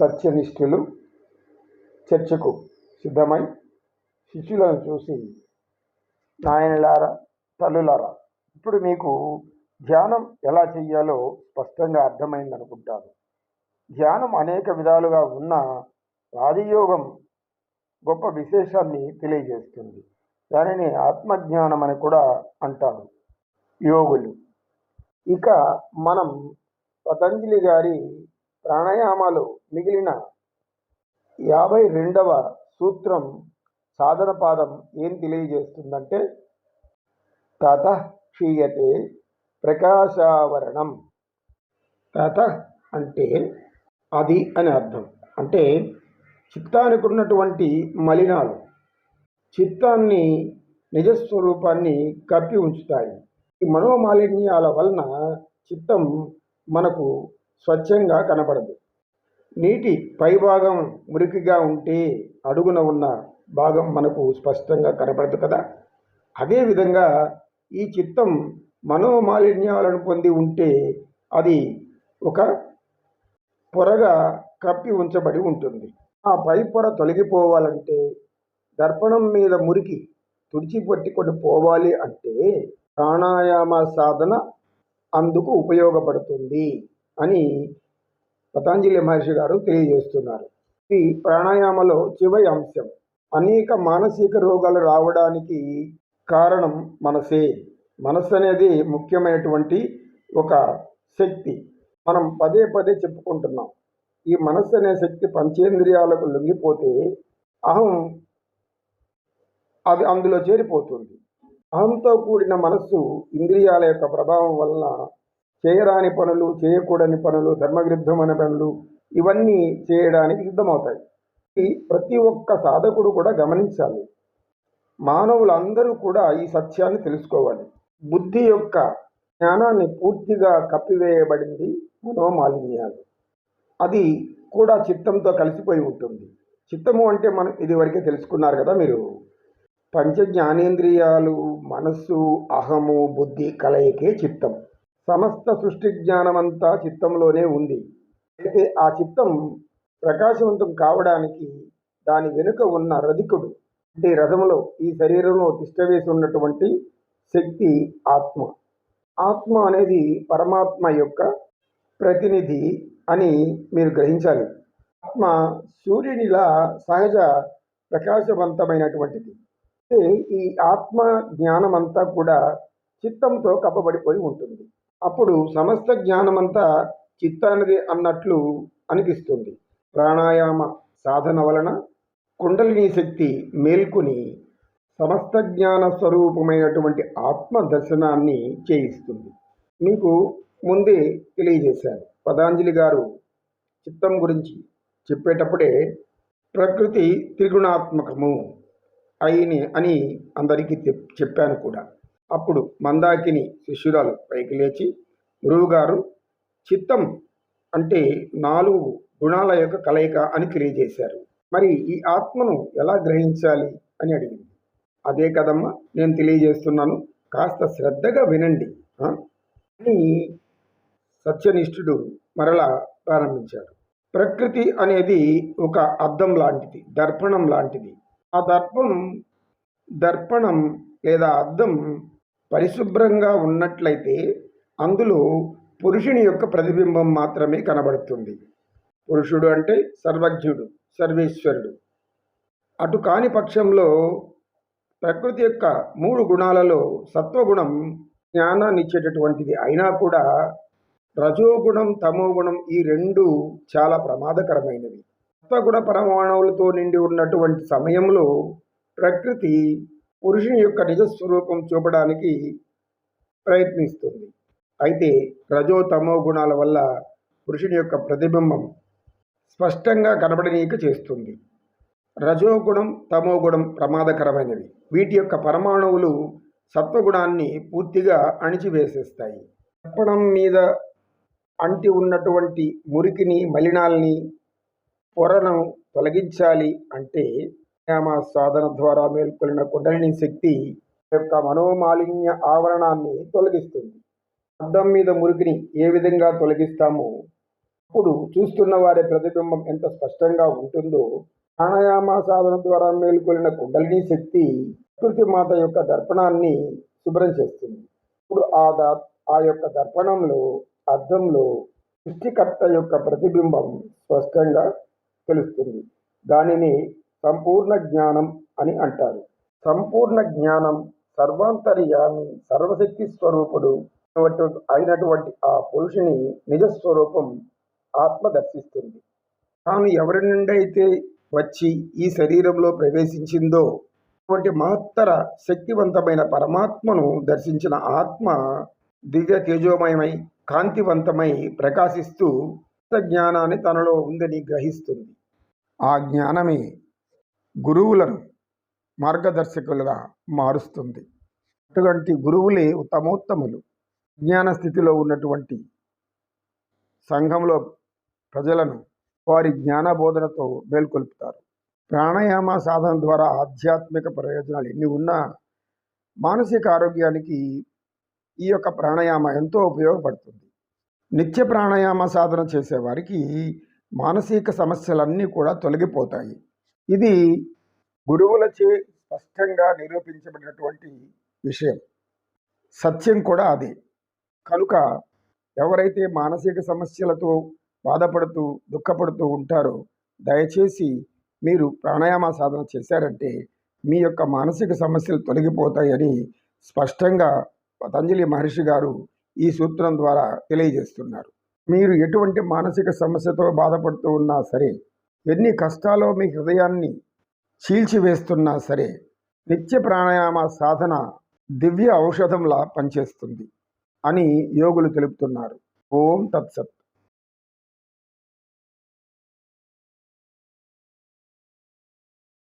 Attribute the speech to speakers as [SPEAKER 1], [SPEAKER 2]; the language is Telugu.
[SPEAKER 1] సత్యనిష్ఠులు చర్చకు సిద్ధమై శిష్యులను చూసి నాయనలారా తల్లులారా ఇప్పుడు మీకు ధ్యానం ఎలా చెయ్యాలో స్పష్టంగా అర్థమైంది అనుకుంటాను. ధ్యానం అనేక విధాలుగా ఉన్న రాజయోగం గొప్ప విశేషాన్ని తెలియజేస్తుంది. దానిని ఆత్మజ్ఞానం అని కూడా అంటారు యోగులు. ఇక మనం పతంజలి గారి ప్రాణాయామాలు మిగిలిన యాభై రెండవ సూత్రం సాధన పాదం ఏం తెలియజేస్తుందంటే తత క్షీయతే ప్రకాశావరణం. తత అంటే అది అని అర్థం. అంటే చిత్తానికి ఉన్నటువంటి మలినాలు చిత్తాన్ని నిజస్వరూపాన్ని కప్పి ఉంచుతాయి. ఈ మనోమాలిన్యాల వలన చిత్తం మనకు స్వచ్ఛంగా కనబడదు నీటి పైభాగం మురికిగా ఉంటే అడుగున ఉన్న భాగం మనకు స్పష్టంగా కనపడదు కదా? అదేవిధంగా ఈ చిత్తం మనోమాలిన్యాలను పొంది ఉంటే అది ఒక పొరగా కప్పి ఉంచబడి ఉంటుంది. ఆ పై పొర తొలగిపోవాలంటే దర్పణం మీద మురికి తుడిచిపెట్టుకొని పోవాలి అంటే ప్రాణాయామ సాధన అందుకు ఉపయోగపడుతుంది. అని పతంజలి మహర్షి గారు తెలియజేస్తున్నారు. ఇది ప్రాణాయామలో చివరి అంశం అనేక మానసిక రోగాలు రావడానికి కారణం మనసే. మనస్సు అనేది ముఖ్యమైనటువంటి ఒక శక్తి. మనం పదే పదే చెప్పుకుంటున్నాం. ఈ మనస్సు అనే శక్తి పంచేంద్రియాలకు లొంగిపోతే అహం అది అందులో చేరిపోతుంది. అహంతో కూడిన మనస్సు ఇంద్రియాల యొక్క ప్రభావం వలన చేయరాని పనులు చేయకూడని పనులు ధర్మవిరుద్ధమైన పనులు ఇవన్నీ చేయడానికి సిద్ధమవుతాయి. ఈ ప్రతి ఒక్క సాధకుడు కూడా గమనించాలి. మానవులందరూ కూడా ఈ సత్యాన్ని తెలుసుకోవాలి. బుద్ధి యొక్క జ్ఞానాన్ని పూర్తిగా కప్పివేయబడింది మనోమాలిన్యాలు. అది కూడా చిత్తంతో కలిసిపోయి ఉంటుంది. చిత్తము అంటే మనం ఇదివరకే తెలుసుకున్నారు కదా మీరు? పంచ జ్ఞానేంద్రియాలు మనస్సు అహము బుద్ధి కలయికే చిత్తం. సమస్త సృష్టి జ్ఞానమంతా చిత్తంలోనే ఉంది. అయితే ఆ చిత్తం ప్రకాశవంతం కావడానికి దాని వెనుక ఉన్న రధికుడు అంటే రథములో ఈ శరీరంలో తిష్టవేసి ఉన్నటువంటి శక్తి ఆత్మ. ఆత్మ అనేది పరమాత్మ యొక్క ప్రతినిధి అని మీరు గ్రహించాలి. ఆత్మ సూర్యునిలా సహజ ప్రకాశవంతమైనటువంటిది. ఈ ఆత్మ జ్ఞానం అంతా కూడా చిత్తంతో కప్పబడిపోయి ఉంటుంది. అప్పుడు సమస్త జ్ఞానమంతా చిత్తానిది అన్నట్లు అనిపిస్తుంది. ప్రాణాయామ సాధన వలన కుండలిని శక్తి మేల్కొని సమస్త జ్ఞాన స్వరూపమైనటువంటి ఆత్మ దర్శనాన్ని చేయిస్తుంది. మీకు ముందే తెలియజేశాను. పదాంజలి గారు చిత్తం గురించి చెప్పేటప్పుడే ప్రకృతి త్రిగుణాత్మకము అయిని అని అందరికీ చెప్- చెప్పాను కూడా. అప్పుడు మందాకిని శిష్యురాలు పైకి లేచి గురువుగారు చిత్తం అంటే నాలుగు గుణాల యొక్క కలయిక అని తెలియజేశారు. మరి ఈ ఆత్మను ఎలా గ్రహించాలి? అని అడిగింది. అదే కదమ్మా నేను తెలియజేస్తున్నాను. కాస్త శ్రద్ధగా వినండి. అని సత్యనిష్ఠుడు మరలా ప్రారంభించాడు. ప్రకృతి అనేది ఒక అద్దం లాంటిది దర్పణం లాంటిది. ఆ దర్పం దర్పణం లేదా అద్దం పరిశుభ్రంగా ఉన్నట్లయితే అందులో పురుషుని యొక్క ప్రతిబింబం మాత్రమే కనబడుతుంది. పురుషుడు అంటే సర్వజ్ఞుడు సర్వేశ్వరుడు. అటు కాని పక్షంలో ప్రకృతి యొక్క మూడు గుణాలలో సత్వగుణం జ్ఞానాన్ని ఇచ్చేటటువంటిది. అయినా కూడా రజోగుణం తమోగుణం ఈ రెండు చాలా ప్రమాదకరమైనవి. సత్వగుణ పరమాణువులతో నిండి ఉన్నటువంటి సమయంలో ప్రకృతి పురుషుని యొక్క నిజస్వరూపం చూపడానికి ప్రయత్నిస్తుంది. అయితే రజో తమో గుణాల వల్ల పురుషుని యొక్క ప్రతిబింబం స్పష్టంగా కనబడనీయక చేస్తుంది. రజోగుణం తమోగుణం ప్రమాదకరమైనవి. వీటి యొక్క పరమాణువులు సత్వగుణాన్ని పూర్తిగా అణిచివేసేస్తాయి. దర్పణం మీద అంటి ఉన్నటువంటి మురికిని మలినాల్ని పొరను తొలగించాలి అంటే ప్రాణాయామ సాధన ద్వారా మేల్కొలిన కుండలిని శక్తి యొక్క మనోమాలిన్య ఆవరణాన్ని తొలగిస్తుంది. అద్దం మీద మురికిని ఏ విధంగా తొలగిస్తామో అప్పుడు చూస్తున్న వారి ప్రతిబింబం ఎంత స్పష్టంగా ఉంటుందో ప్రాణాయామ సాధన ద్వారా మేల్కొలిన కుండలిని శక్తి ప్రకృతి మాత యొక్క దర్పణాన్ని శుభ్రం చేస్తుంది. ఇప్పుడు ఆ ద ఆ యొక్క దర్పణంలో అద్దంలో సృష్టికర్త యొక్క ప్రతిబింబం స్పష్టంగా తెలుస్తుంది. దానిని సంపూర్ణ జ్ఞానం అని అంటారు. సంపూర్ణ జ్ఞానం సర్వాంతర్యామి సర్వశక్తి స్వరూపుడు అయినటువంటి- ఆ పురుషుని నిజస్వరూపం ఆత్మ దర్శిస్తుంది. తాను ఎవరి నుండి అయితే వచ్చి ఈ శరీరంలో ప్రవేశించిందో అటువంటి మహత్తర శక్తివంతమైన పరమాత్మను దర్శించిన ఆత్మ దివ్య తేజోమయమై కాంతివంతమై ప్రకాశిస్తూ జ్ఞానాన్ని తనలో ఉందని గ్రహిస్తుంది. ఆ జ్ఞానమే గురువులను మార్గదర్శకులుగా మారుస్తుంది. అటువంటి గురువులే ఉత్తమోత్తములు. జ్ఞాన స్థితిలో ఉన్నటువంటి సంఘంలో ప్రజలను వారి జ్ఞాన బోధనతో మేల్కొల్పుతారు. ప్రాణాయామ సాధన ద్వారా ఆధ్యాత్మిక ప్రయోజనాలు ఎన్ని ఉన్నా మానసిక ఆరోగ్యానికి ఈ యొక్క ప్రాణాయామ ఎంతో ఉపయోగపడుతుంది. నిత్య ప్రాణాయామ సాధన చేసేవారికి మానసిక సమస్యలన్నీ కూడా తొలగిపోతాయి. ఇది గురువులచే స్పష్టంగా నిరూపించబడినటువంటి విషయం. సత్యం కూడా అదే. కనుక ఎవరైతే మానసిక సమస్యలతో బాధపడుతూ దుఃఖపడుతూ ఉంటారో దయచేసి మీరు ప్రాణాయామ సాధన చేశారంటే మీ యొక్క మానసిక సమస్యలు తొలగిపోతాయని స్పష్టంగా పతంజలి మహర్షి గారు ఈ సూత్రం ద్వారా తెలియజేస్తున్నారు. మీరు ఎటువంటి మానసిక సమస్యతో బాధపడుతూ ఉన్నా సరే ఎన్ని కష్టాలో మీ హృదయాన్ని చీల్చివేస్తున్నా సరే నిత్య ప్రాణాయామ సాధన దివ్య ఔషధంలా పనిచేస్తుంది అని యోగులు తెలుపుతున్నారు. ఓం తత్సత్.